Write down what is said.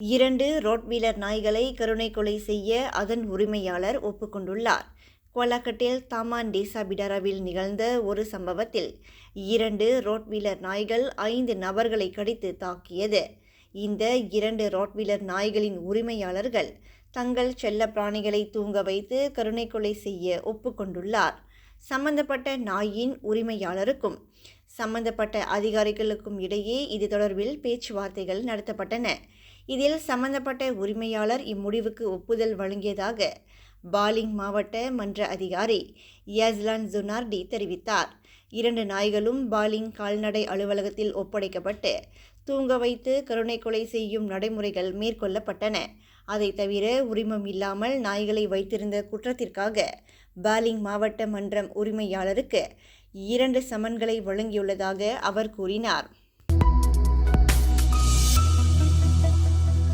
இரண்டு ரோட்வீலர் நாய்களை கருணை கொலை செய்ய அதன் உரிமையாளர் ஒப்புக்கொண்டுள்ளார். கோலாக்கட்டில் தாமான் டேசா பிடாராவில் நிகழ்ந்த ஒரு சம்பவத்தில் இரண்டு ரோட்வீலர் நாய்கள் ஐந்து நபர்களை கடித்து தாக்கியது. இந்த இரண்டு ரோட்வீலர் நாய்களின் உரிமையாளர்கள் தங்கள் செல்ல பிராணிகளை தூங்க வைத்து கருணை கொலை செய்ய ஒப்புக்கொண்டுள்ளார். சம்பந்தப்பட்ட நாயின் உரிமையாளருக்கும் சம்பந்தப்பட்ட அதிகாரிகளுக்கும் இடையே இது தொடர்பில் பேச்சுவார்த்தைகள் நடத்தப்பட்டன. இதில் சம்பந்தப்பட்ட உரிமையாளர் இம்முடிவுக்கு ஒப்புதல் வழங்கியதாக பாலிங் மாவட்ட மன்ற அதிகாரி யஸ்லான் ஜுனார்டி தெரிவித்தார். இரண்டு நாய்களும் பாலிங் கால்நடை அலுவலகத்தில் ஒப்படைக்கப்பட்டு தூங்க வைத்து கருணை கொலை செய்யும் நடைமுறைகள் மேற்கொள்ளப்பட்டன. அதை தவிர உரிமம் இல்லாமல் நாய்களை வைத்திருந்த குற்றத்திற்காக பாலிங் மாவட்ட மன்றம் உரிமையாளருக்கு இரண்டு சமன்களை வழங்கியுள்ளதாக அவர் கூறினார்.